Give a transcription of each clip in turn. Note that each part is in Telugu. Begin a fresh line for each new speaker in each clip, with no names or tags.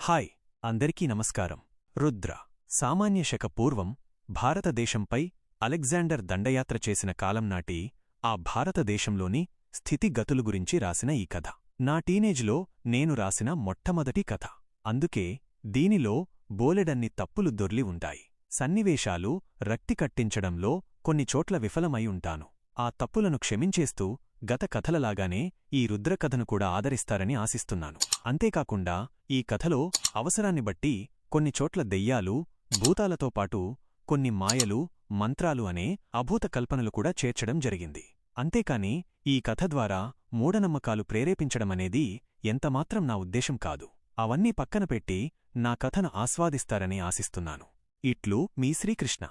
హాయ్ అందరికీ నమస్కారం. రుద్ర సామాన్య శక పూర్వం భారతదేశంపై అలెగ్జాండర్ దండయాత్ర చేసిన కాలం నాటి ఆ భారతదేశంలోని స్థితిగతులు గురించి రాసిన ఈ కథ. నా టీనేజ్లో నేను రాసిన మొట్టమొదటి కథ. అందుకే దీనిలో బోలెడన్ని తప్పులు దొర్లి ఉంటాయి. సన్నివేశాలు రక్తి కట్టించడంలో కొన్ని చోట్ల విఫలమై ఉంటాను. ఆ తప్పులను క్షమించేస్తూ గత కథలలాగానే ఈ రుద్రకథను కూడా ఆదరిస్తారని ఆశిస్తున్నాను. అంతేకాకుండా ఈ కథలో అవసరాన్ని బట్టి కొన్ని చోట్ల దెయ్యాలు భూతాలతో పాటు కొన్ని మాయలు మంత్రాలు అనే అభూత కల్పనలు కూడా చేర్చడం జరిగింది. అంతేకాని ఈ కథ ద్వారా మూఢనమ్మకాలు ప్రేరేపించడమనేది ఎంతమాత్రం నా ఉద్దేశం కాదు. అవన్నీ పక్కన పెట్టి నా కథను ఆస్వాదిస్తారని ఆశిస్తున్నాను. ఇట్లు మీ శ్రీకృష్ణ.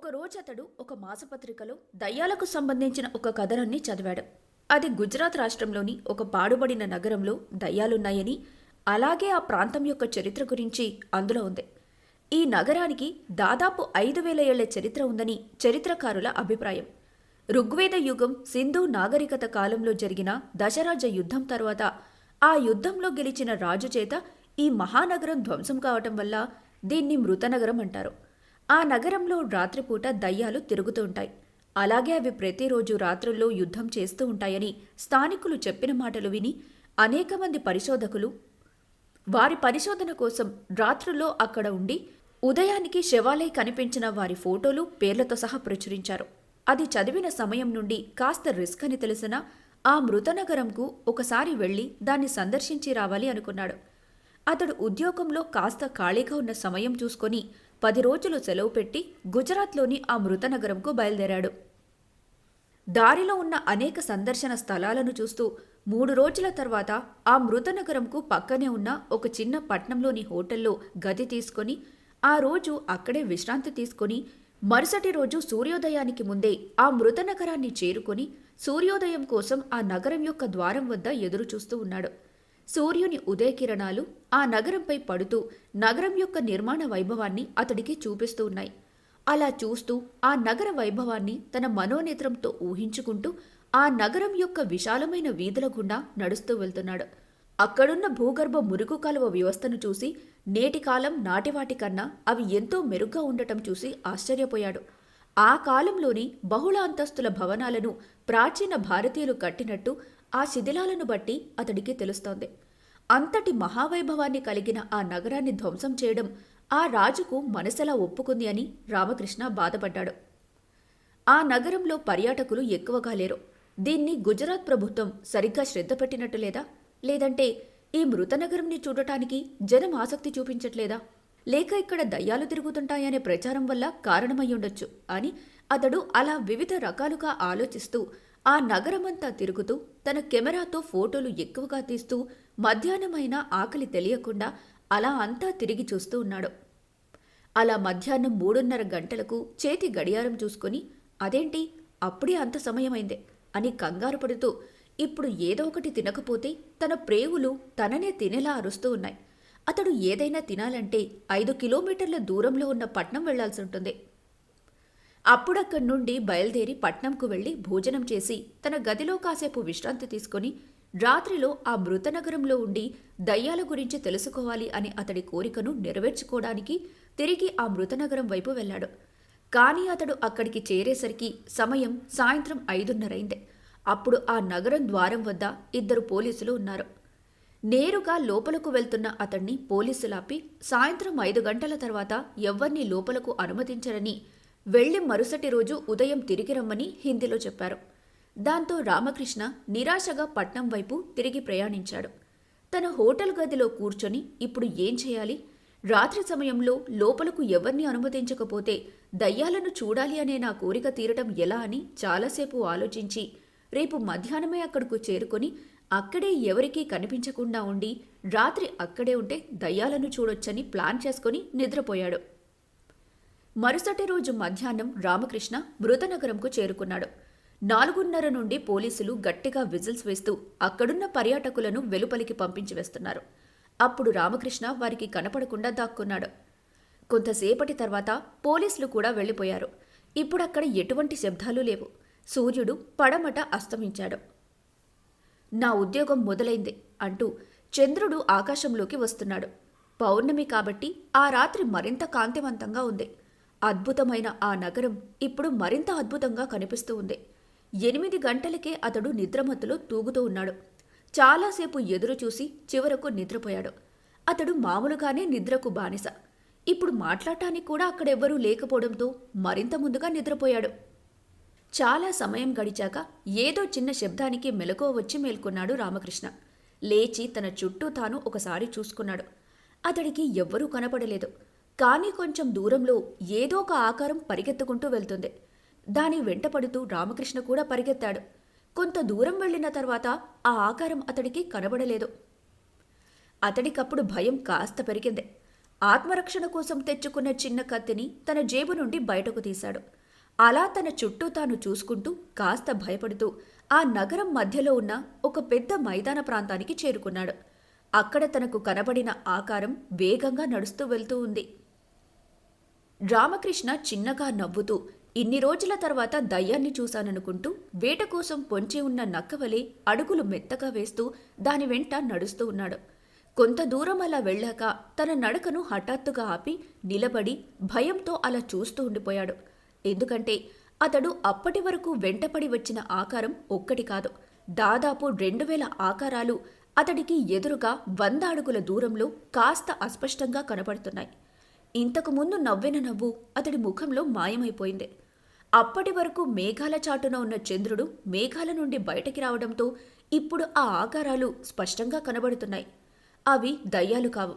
ఒకరోజు అతడు ఒక మాసపత్రికలో దయ్యాలకు సంబంధించిన ఒక కథనాన్ని చదివాడు. అది గుజరాత్ రాష్ట్రంలోని ఒక పాడుబడిన నగరంలో దయ్యాలున్నాయని అలాగే ఆ ప్రాంతం యొక్క చరిత్ర గురించి అందులో ఉంది. ఈ నగరానికి దాదాపు ఐదు వేల ఏళ్ళ చరిత్ర ఉందని చరిత్రకారుల అభిప్రాయం. ఋగ్వేద యుగం సింధు నాగరికత కాలంలో జరిగిన దశరాజ యుద్ధం తర్వాత ఆ యుద్ధంలో గెలిచిన రాజు చేత ఈ మహానగరం ధ్వంసం కావటం వల్ల దీన్ని మృతనగరం అంటారు. ఆ నగరంలో రాత్రిపూట దయ్యాలు తిరుగుతూ ఉంటాయి. అలాగే అవి ప్రతిరోజు రాత్రుల్లో యుద్ధం చేస్తూ ఉంటాయని స్థానికులు చెప్పిన మాటలు విని అనేక మంది పరిశోధకులు వారి పరిశోధన కోసం రాత్రుల్లో అక్కడ ఉండి ఉదయానికి శవాలై కనిపించిన వారి ఫోటోలు పేర్లతో సహా ప్రచురించారు. అది చదివిన సమయం నుండి కాస్త రిస్క్ అని తెలిసినా ఆ మృతనగరంకు ఒకసారి వెళ్ళి దాన్ని సందర్శించి రావాలి అనుకున్నాడు. అతడు ఉద్యోగంలో కాస్త ఖాళీగా ఉన్న సమయం చూసుకొని పది రోజులు సెలవు పెట్టి గుజరాత్లోని ఆ మృతనగరంకు బయలుదేరాడు. దారిలో ఉన్న అనేక సందర్శన స్థలాలను చూస్తూ మూడు రోజుల తర్వాత ఆ మృతనగరంకు పక్కనే ఉన్న ఒక చిన్న పట్నంలోని హోటల్లో గది తీసుకొని ఆ రోజు అక్కడే విశ్రాంతి తీసుకొని మరుసటి రోజు సూర్యోదయానికి ముందే ఆ మృతనగరాన్ని చేరుకొని సూర్యోదయం కోసం ఆ నగరం యొక్క ద్వారం వద్ద ఎదురుచూస్తూ ఉన్నాడు. సూర్యుని ఉదయకిరణాలు ఆ నగరంపై పడుతూ నగరం యొక్క నిర్మాణ వైభవాన్ని అతడికి చూపిస్తూ ఉన్నాయి. అలా చూస్తూ ఆ నగర వైభవాన్ని తన మనోనేత్రంతో ఊహించుకుంటూ ఆ నగరం యొక్క విశాలమైన వీధుల గుండా నడుస్తూ వెళ్తున్నాడు. అక్కడున్న భూగర్భ మురుగు కాలువ వ్యవస్థను చూసి నేటి కాలం నాటివాటి కన్నా అవి ఎంతో మెరుగ్గా ఉండటం చూసి ఆశ్చర్యపోయాడు. ఆ కాలంలోని బహుళ అంతస్తుల భవనాలను ప్రాచీన భారతీయులు కట్టినట్టు ఆ శిథిలాలను బట్టి అతడికి తెలుస్తోంది. అంతటి మహావైభవాన్ని కలిగిన ఆ నగరాన్ని ధ్వంసం చేయడం ఆ రాజుకు మనసెలా ఒప్పుకుంది అని రామకృష్ణ బాధపడ్డాడు. ఆ నగరంలో పర్యాటకులు ఎక్కువగా లేరు. దీన్ని గుజరాత్ ప్రభుత్వం సరిగ్గా శ్రద్ధ పెట్టినట్టు లేదా? లేదంటే ఈ మృత నగరంని చూడటానికి జనం ఆసక్తి చూపించట్లేదా? లేక ఇక్కడ దయ్యాలు తిరుగుతుంటాయనే ప్రచారం వల్ల కారణమయ్యుండొచ్చు అని అతడు అలా వివిధ రకాలుగా ఆలోచిస్తూ ఆ నగరమంతా తిరుగుతూ తన కెమెరాతో ఫోటోలు ఎక్కువగా తీస్తూ మధ్యాహ్నమైన ఆకలి తెలియకుండా అలా అంతా తిరిగి చూస్తూ ఉన్నాడు. అలా మధ్యాహ్నం మూడున్నర గంటలకు చేతి గడియారం చూసుకొని అదేంటి? అప్పుడే అంత సమయమైందే అని కంగారు పడుతూ ఇప్పుడు ఏదో ఒకటి తినకపోతే తన ప్రేవులు తననే తినేలా అరుస్తూ ఉన్నాయి. అతడు ఏదైనా తినాలంటే ఐదు కిలోమీటర్ల దూరంలో ఉన్న పట్నం వెళ్ళాల్సి ఉంటుంది. అప్పుడక్కడి నుండి బయలుదేరి పట్నంకు వెళ్ళి భోజనం చేసి తన గదిలో కాసేపు విశ్రాంతి తీసుకొని రాత్రిలో ఆ మృతనగరంలో ఉండి దయ్యాల గురించి తెలుసుకోవాలి అనే అతడి కోరికను నెరవేర్చుకోవడానికి తిరిగి ఆ మృతనగరం వైపు వెళ్ళాడు. కానీ అతడు అక్కడికి చేరేసరికి సమయం సాయంత్రం ఐదున్నరైంది. అప్పుడు ఆ నగరం ద్వారం వద్ద ఇద్దరు పోలీసులు ఉన్నారు. నేరుగా లోపలకు వెళ్తున్న అతన్ని పోలీసులాపి సాయంత్రం ఐదు గంటల తర్వాత ఎవ్వరినీ లోపలకు అనుమతించరని వెళ్ళి మరుసటి రోజు ఉదయం తిరిగి రమ్మని హిందీలో చెప్పారు. దాంతో రామకృష్ణ నిరాశగా పట్నం వైపు తిరిగి ప్రయాణించాడు. తన హోటల్ గదిలో కూర్చొని ఇప్పుడు ఏం చేయాలి? రాత్రి సమయంలో లోపలకు ఎవరిని అనుమతించకపోతే దయ్యాలను చూడాలి అనే నా కోరిక తీరటం ఎలా అని చాలాసేపు ఆలోచించి రేపు మధ్యాహ్నమే అక్కడకు చేరుకొని అక్కడే ఎవరికీ కనిపించకుండా ఉండి రాత్రి అక్కడే ఉంటే దయ్యాలను చూడొచ్చని ప్లాన్ చేసుకొని నిద్రపోయాడు. మరుసటి రోజు మధ్యాహ్నం రామకృష్ణ మృతనగరంకు చేరుకున్నాడు. నాలుగున్నర నుండి పోలీసులు గట్టిగా విజిల్స్ వేస్తూ అక్కడున్న పర్యాటకులను వెలుపలికి పంపించి వేస్తున్నారు. అప్పుడు రామకృష్ణ వారికి కనపడకుండా దాక్కున్నాడు. కొంతసేపటి తర్వాత పోలీసులు కూడా వెళ్ళిపోయారు. ఇప్పుడక్కడ ఎటువంటి శబ్దాలు లేవు. సూర్యుడు పడమట అస్తమించాడు. నా ఉద్యోగం మొదలైంది అంటూ చంద్రుడు ఆకాశంలోకి వస్తున్నాడు. పౌర్ణమి కాబట్టి ఆ రాత్రి మరింత కాంతివంతంగా ఉంది. అద్భుతమైన ఆ నగరం ఇప్పుడు మరింత అద్భుతంగా కనిపిస్తూ ఉంది. ఎనిమిది గంటలకే అతడు నిద్రమత్తులో తూగుతూ ఉన్నాడు. చాలాసేపు ఎదురు చూసి చివరకు నిద్రపోయాడు. అతడు మామూలుగానే నిద్రకు బానిస. ఇప్పుడు మాట్లాడటానికి కూడా అక్కడెవ్వరూ లేకపోవడంతో మరింత ముందుగా నిద్రపోయాడు. చాలా సమయం గడిచాక ఏదో చిన్న శబ్దానికి మెలకువ వచ్చి మేల్కొన్నాడు రామకృష్ణ. లేచి తన చుట్టూ తాను ఒకసారి చూసుకున్నాడు. అతడికి ఎవ్వరూ కనపడలేదు. కానీ కొంచెం దూరంలో ఏదో ఒక ఆకారం పరిగెత్తుకుంటూ వెళ్తుంది. దాని వెంటపడుతూ రామకృష్ణ కూడా పరిగెత్తాడు. కొంత దూరం వెళ్ళిన తర్వాత ఆ ఆకారం అతడికి కనబడలేదు. అతడికప్పుడు భయం కాస్త పెరిగింది. ఆత్మరక్షణ కోసం తెచ్చుకున్న చిన్న కత్తిని తన జేబు నుండి బయటకు తీశాడు. అలా తన చుట్టూ తాను చూసుకుంటూ కాస్త భయపడుతూ ఆ నగరం మధ్యలో ఉన్న ఒక పెద్ద మైదాన ప్రాంతానికి చేరుకున్నాడు. అక్కడ తనకు కనబడిన ఆకారం వేగంగా నడుస్తూ వెళ్తూ ఉంది. రామకృష్ణ చిన్నగా నవ్వుతూ ఇన్ని రోజుల తర్వాత దయ్యాన్ని చూశాననుకుంటూ వేట కోసం పొంచి ఉన్న నక్కవలే అడుగులు మెత్తగా వేస్తూ దాని వెంట నడుస్తూ ఉన్నాడు. కొంత దూరం అలా వెళ్ళాక తన నడకను హఠాత్తుగా ఆపి నిలబడి భయంతో అలా చూస్తూ ఉండిపోయాడు. ఎందుకంటే అతడు అప్పటి వరకు వెంటపడి వచ్చిన ఆకారం ఒక్కటి కాదు. దాదాపు రెండు వేల ఆకారాలు అతడికి ఎదురుగా వంద అడుగుల దూరంలో కాస్త అస్పష్టంగా కనపడుతున్నాయి. ఇంతకు ముందు నవ్విన నవ్వు అతడి ముఖంలో మాయమైపోయింది. అప్పటి వరకు మేఘాల చాటున ఉన్న చంద్రుడు మేఘాల నుండి బయటకి రావడంతో ఇప్పుడు ఆ ఆకారాలు స్పష్టంగా కనబడుతున్నాయి. అవి దయ్యాలు కావు.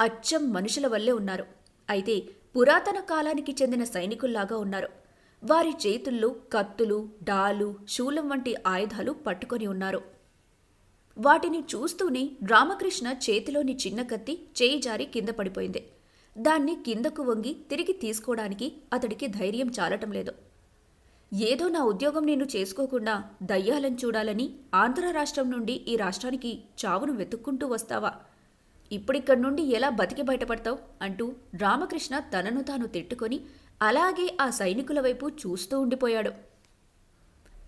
అచ్చం మనుషుల వల్లే ఉన్నారు. అయితే పురాతన కాలానికి చెందిన సైనికుల్లాగా ఉన్నారు. వారి చేతుల్లో కత్తులు డాలు శూలం వంటి ఆయుధాలు పట్టుకొని ఉన్నారు. వాటిని చూస్తూనే రామకృష్ణ చేతిలోని చిన్న కత్తి చేయి జారి కింద పడిపోయింది. దాన్ని కిందకు వంగి తిరిగి తీసుకోవడానికి అతడికి ధైర్యం చాలటం లేదు. ఏదో నా ఉద్యోగం నేను చేసుకోకుండా దయ్యాలను చూడాలని ఆంధ్ర రాష్ట్రం నుండి ఈ రాష్ట్రానికి చావును వెతుక్కుంటూ వస్తావా? ఇప్పుడిక్కడి నుండి ఎలా బతికి బయటపడతావు? అంటూ రామకృష్ణ తనను తాను తిట్టుకొని అలాగే ఆ సైనికుల వైపు చూస్తూ ఉండిపోయాడు.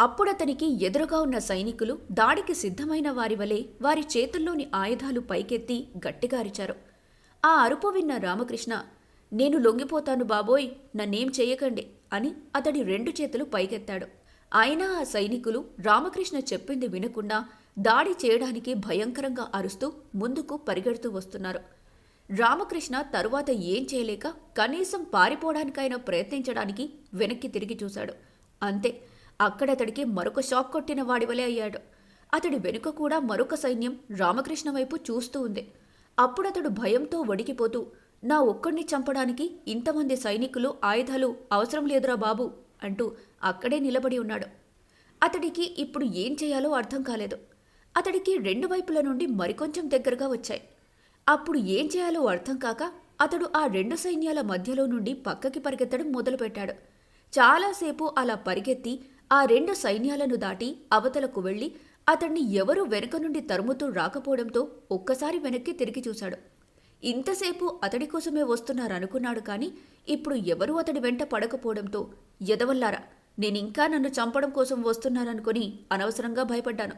అప్పుడతనికి ఎదురుగా ఉన్న సైనికులు దాడికి సిద్ధమైన వారి వలె వారి చేతుల్లోని ఆయుధాలు పైకెత్తి గట్టిగా అరిచారు ఆ అరుపు విన్న రామకృష్ణ నేను లొంగిపోతాను బాబోయ్ నన్నేం చేయకండి అని అతడి రెండు చేతులు పైకెత్తాడు. అయినా ఆ సైనికులు రామకృష్ణ చెప్పింది వినకుండా దాడి చేయడానికి భయంకరంగా అరుస్తూ ముందుకు పరిగెడుతూ వస్తున్నారు. రామకృష్ణ తరువాత ఏం చేయలేక కనీసం పారిపోవడానికైనా ప్రయత్నించడానికి వెనక్కి తిరిగి చూశాడు. అంతే అక్కడతడికి మరొక షాక్ కొట్టిన వాడివలే అయ్యాడు. అతడి వెనుక కూడా మరొక సైన్యం రామకృష్ణ వైపు చూస్తూ ఉంది. అప్పుడతడు భయంతో వడికిపోతూ నా ఒక్కడిని చంపడానికి ఇంతమంది సైనికులు ఆయుధాలు అవసరం లేదురా బాబు అంటూ అక్కడే నిలబడి ఉన్నాడు. అతడికి ఇప్పుడు ఏం చేయాలో అర్థం కాలేదు. అతడికి రెండు వైపుల నుండి మరికొంచెం దగ్గరగా వచ్చాయి. అప్పుడు ఏం చేయాలో అర్థం కాక అతడు ఆ రెండు సైన్యాల మధ్యలో నుండి పక్కకి పరిగెత్తడం మొదలుపెట్టాడు. చాలాసేపు అలా పరిగెత్తి ఆ రెండు సైన్యాలను దాటి అవతలకు వెళ్ళి అతన్ని ఎవరూ వెనుక నుండి తరుముతూ రాకపోవడంతో ఒక్కసారి వెనక్కి తిరిగి చూశాడు. ఇంతసేపు అతడి కోసమే వస్తున్నారనుకున్నాడు కానీ ఇప్పుడు ఎవరూ అతడి వెంట పడకపోవడంతో ఎదవల్లారా నేనింకా నన్ను చంపడం కోసం వస్తున్నారనుకుని అనవసరంగా భయపడ్డాను.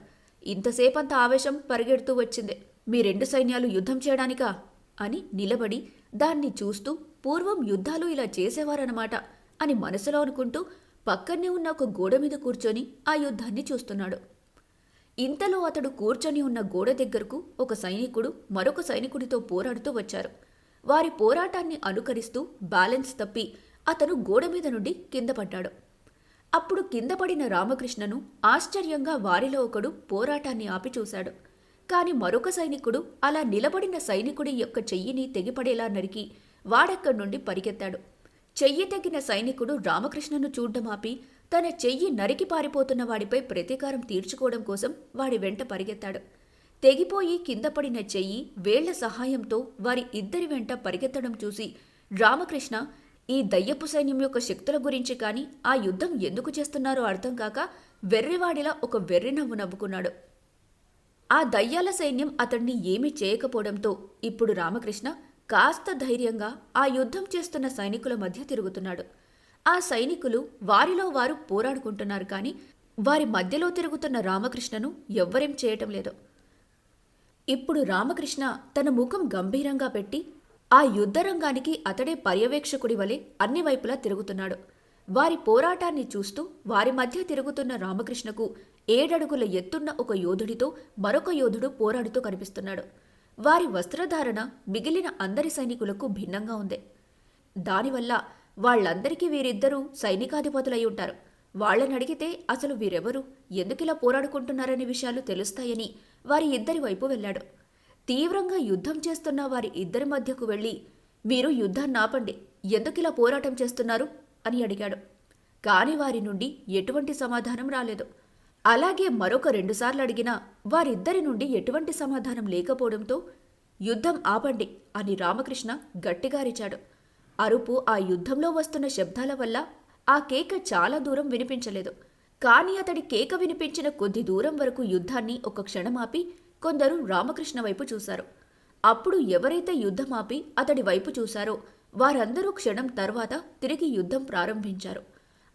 ఇంతసేపంత ఆవేశం పరిగెడుతూ వచ్చింది. మీ రెండు సైన్యాలు యుద్ధం చేయడానికా? అని నిలబడి దాన్ని చూస్తూ పూర్వం యుద్ధాలు ఇలా చేసేవారన్నమాట అని మనసులో అనుకుంటూ పక్కనే ఉన్న ఒక గోడ మీద కూర్చొని ఆ యుద్ధాన్ని చూస్తున్నాడు. ఇంతలో అతడు కూర్చొని ఉన్న గోడ దగ్గరకు ఒక సైనికుడు మరొక సైనికుడితో పోరాడుతూ వచ్చారు. వారి పోరాటాన్ని అనుకరిస్తూ బ్యాలెన్స్ తప్పి అతను గోడ మీద నుండి కింద పడ్డాడు. అప్పుడు కింద పడిన రామకృష్ణను ఆశ్చర్యంగా వారిలో ఒకడు పోరాటాన్ని ఆపి చూశాడు కాని మరొక సైనికుడు అలా నిలబడిన సైనికుడి యొక్క చెయ్యిని తెగిపడేలా నరికి వాడక్కడి నుండి పరిగెత్తాడు. చెయ్యి తగిన సైనికుడు రామకృష్ణను చూడ్డమాపి ఆపి తన చెయ్యి నరికి పారిపోతున్న వాడిపై ప్రతీకారం తీర్చుకోవడం కోసం వాడి వెంట పరిగెత్తాడు. తెగిపోయి కింద పడిన చెయ్యి వేళ్ళ సహాయంతో వారి ఇద్దరి వెంట పరిగెత్తడం చూసి రామకృష్ణ ఈ దయ్యపు సైన్యం యొక్క శక్తుల గురించి కానీ ఆ యుద్ధం ఎందుకు చేస్తున్నారో అర్థం కాక వెర్రివాడిలా ఒక వెర్రి నవ్వు నవ్వుకున్నాడు. ఆ దయ్యాల సైన్యం అతన్ని ఏమీ చేయకపోవడంతో ఇప్పుడు రామకృష్ణ కాస్త ధైర్యంగా ఆ యుద్ధం చేస్తున్న సైనికుల మధ్య తిరుగుతున్నాడు. ఆ సైనికులు వారిలో వారు పోరాడుకుంటున్నారు కానీ వారి మధ్యలో తిరుగుతున్న రామకృష్ణను ఎవ్వరేం చేయటం లేదు. ఇప్పుడు రామకృష్ణ తన ముఖం గంభీరంగా పెట్టి ఆ యుద్ధరంగానికి అతడే పర్యవేక్షకుడి వలె అన్ని వైపులా తిరుగుతున్నాడు. వారి పోరాటాన్ని చూస్తూ వారి మధ్య తిరుగుతున్న రామకృష్ణకు ఏడడుగుల ఎత్తున్న ఒక యోధుడితో మరొక యోధుడు పోరాడుతూ కనిపిస్తున్నాడు. వారి వస్త్రధారణ మిగిలిన అందరి సైనికులకు భిన్నంగా ఉంది. దానివల్ల వాళ్ళందరికీ వీరిద్దరూ సైనికాధిపతులై ఉంటారు. వాళ్ళని అడిగితే అసలు వీరెవరు? ఎందుకిలా పోరాడుకుంటున్నారనే విషయాలు తెలుస్తాయని వారి ఇద్దరి వైపు వెళ్ళాడు. తీవ్రంగా యుద్ధం చేస్తున్న వారి ఇద్దరి మధ్యకు వెళ్ళి మీరు యుద్ధాన్ని ఆపండి. ఎందుకిలా పోరాటం చేస్తున్నారు? అని అడిగాడు. కాని వారి నుండి ఎటువంటి సమాధానం రాలేదు. అలాగే మరొక రెండుసార్లు అడిగినా వారిద్దరి నుండి ఎటువంటి సమాధానం లేకపోవడంతో యుద్ధం ఆపండి అని రామకృష్ణ గట్టిగా అరిచాడు. అరుపు ఆ యుద్ధంలో వస్తున్న శబ్దాల వల్ల ఆ కేక చాలా దూరం వినిపించలేదు. కాని అతడి కేక వినిపించిన కొద్ది దూరం వరకు యుద్ధాన్ని ఒక క్షణమాపి కొందరు రామకృష్ణ వైపు చూశారు. అప్పుడు ఎవరైతే యుద్ధం ఆపి అతడి వైపు చూశారో వారందరూ క్షణం తర్వాత తిరిగి యుద్ధం ప్రారంభించారు.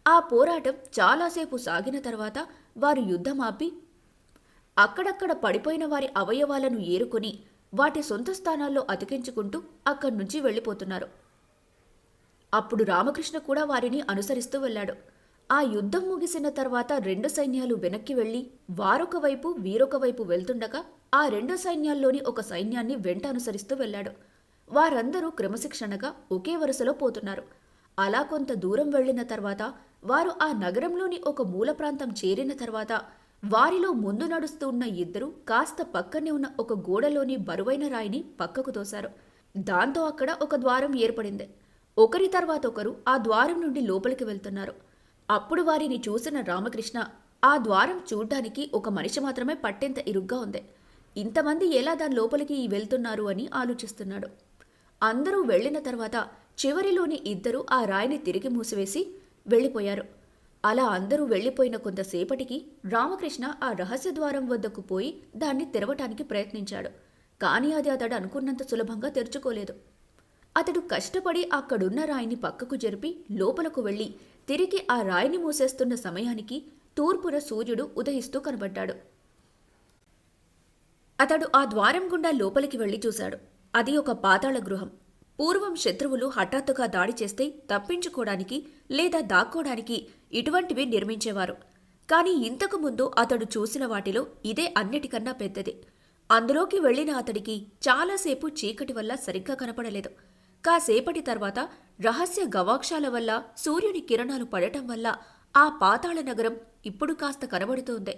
ఆ పోరాటం చాలాసేపు సాగిన తర్వాత వారు యుద్ధం ఆపి అక్కడక్కడ పడిపోయిన వారి అవయవాలను ఏరుకొని వాటి సొంత స్థానాల్లో అతికించుకుంటూ అక్కడి నుంచి వెళ్ళిపోతున్నారు. అప్పుడు రామకృష్ణ కూడా వారిని అనుసరిస్తూ వెళ్ళాడు. ఆ యుద్ధం ముగిసిన తర్వాత రెండు సైన్యాలు వెనక్కి వెళ్ళి వారొక వైపు వీరొక వైపు వెళ్తుండగా ఆ రెండు సైన్యాల్లోని ఒక సైన్యాన్ని వెంట అనుసరిస్తూ వెళ్ళాడు. వారందరూ క్రమశిక్షణగా ఒకే వరుసలో పోతున్నారు. అలా కొంత దూరం వెళ్ళిన తర్వాత వారు ఆ నగరంలోని ఒక మూల ప్రాంతం చేరిన తర్వాత వారిలో ముందు నడుస్తూ ఉన్న ఇద్దరు కాస్త పక్కనే ఉన్న ఒక గోడలోని బరువైన రాయిని పక్కకు తోశారు. దాంతో అక్కడ ఒక ద్వారం ఏర్పడింది. ఒకరి తర్వాత ఒకరు ఆ ద్వారం నుండి లోపలికి వెళ్తున్నారు. అప్పుడు వారిని చూసిన రామకృష్ణ ఆ ద్వారం చూడ్డానికి ఒక మనిషి మాత్రమే పట్టేంత ఇరుగ్గా ఉంది. ఇంతమంది ఎలా దాని లోపలికి వెళ్తున్నారు అని ఆలోచిస్తున్నాడు. అందరూ వెళ్ళిన తర్వాత చివరిలోని ఇద్దరు ఆ రాయిని తిరిగి మూసివేసి వెళ్ళిపోయారు. అలా అందరూ వెళ్ళిపోయిన కొంతసేపటికి రామకృష్ణ ఆ రహస్య ద్వారం వద్దకు పోయి దాన్ని తెరవటానికి ప్రయత్నించాడు. కానీ అది అతడు అనుకున్నంత సులభంగా తెరుచుకోలేదు. అతడు కష్టపడి అక్కడున్న రాయిని పక్కకు జరిపి లోపలకు వెళ్ళి తిరిగి ఆ రాయిని మూసేస్తున్న సమయానికి తూర్పున సూర్యుడు ఉదయిస్తూ కనబడ్డాడు. అతడు ఆ ద్వారం గుండా లోపలికి వెళ్ళి చూశాడు. అది ఒక పాతాళ గృహం. పూర్వం శత్రువులు హఠాత్తుగా దాడి చేస్తే తప్పించుకోవడానికి లేదా దాక్కోవడానికి ఇటువంటివి నిర్మించేవారు. కానీ ఇంతకు ముందు అతడు చూసిన వాటిలో ఇదే అన్నిటికన్నా పెద్దది. అందులోకి వెళ్ళిన అతడికి చాలాసేపు చీకటి వల్ల సరిగ్గా కనపడలేదు. కాసేపటి తర్వాత రహస్య గవాక్షాల వల్ల సూర్యుని కిరణాలు పడటం వల్ల ఆ పాతాళ నగరం ఇప్పుడు కాస్త కనబడుతోంది.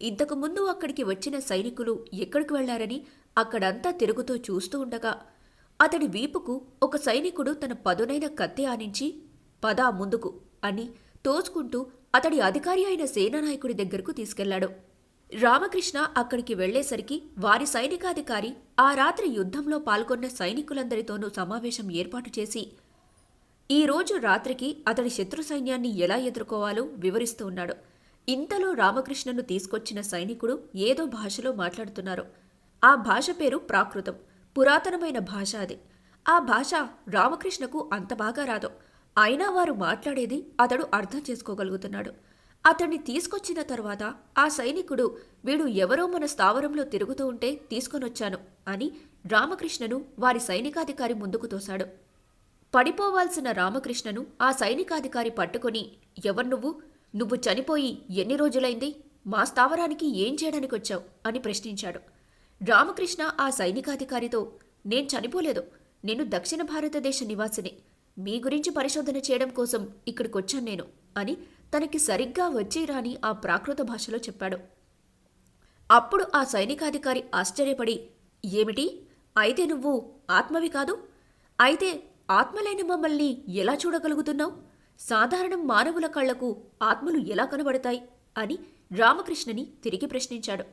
ఇంతకు ముందు అక్కడికి వచ్చిన సైనికులు ఎక్కడికి వెళ్ళారని అక్కడంతా తిరుగుతూ చూస్తూ ఉండగా అతడి వీపుకు ఒక సైనికుడు తన పదునైన కత్తి ఆనించి పదా ముందుకు అని తోచుకుంటూ అతడి అధికారి అయిన సేనానాయకుడి దగ్గరకు తీసుకెళ్ళాడు. రామకృష్ణ అక్కడికి వెళ్ళేసరికి వారి సైనికాధికారి ఆ రాత్రి యుద్ధంలో పాల్గొన్న సైనికులందరితోనూ సమావేశం ఏర్పాటు చేసి ఈ రోజు రాత్రికి అతడి శత్రు సైన్యాన్ని ఎలా ఎదుర్కోవాలో వివరిస్తూ ఉన్నాడు. ఇంతలో రామకృష్ణను తీసుకొచ్చిన సైనికుడు ఏదో భాషలో మాట్లాడుతున్నారు. ఆ భాష పేరు ప్రాకృతం పురాతనమైన భాష అది. ఆ భాష రామకృష్ణకు అంత బాగా రాదు. అయినా వారు మాట్లాడేది అతడు అర్థం చేసుకోగలుగుతున్నాడు. అతన్ని తీసుకొచ్చిన తర్వాత ఆ సైనికుడు వీడు ఎవరో మన స్థావరంలో తిరుగుతూ ఉంటే తీసుకొనొచ్చాను అని రామకృష్ణను వారి సైనికాధికారి ముందుకు తోశాడు. పడిపోవాల్సిన రామకృష్ణను ఆ సైనికాధికారి పట్టుకొని ఎవరు నువ్వు? నువ్వు చనిపోయి ఎన్ని రోజులైంది? మా స్థావరానికి ఏం చేయడానికి వచ్చావు అని ప్రశ్నించాడు. రామకృష్ణ ఆ సైనికాధికారితో నేను చనిపోలేదు. నేను దక్షిణ భారతదేశ నివాసిని. మీ గురించి పరిశోధన చేయడం కోసం ఇక్కడికొచ్చాను నేను అని తనకి సరిగ్గా వచ్చి రాని ఆ ప్రాకృత భాషలో చెప్పాడు. అప్పుడు ఆ సైనికాధికారి ఆశ్చర్యపడి ఏమిటి? అయితే నువ్వు ఆత్మవి కాదు? అయితే ఆత్మలేని మమ్మల్ని ఎలా చూడగలుగుతున్నావు? సాధారణం మానవుల కళ్ళకు ఆత్మలు ఎలా కనబడతాయి? అని రామకృష్ణని తిరిగి ప్రశ్నించాడు.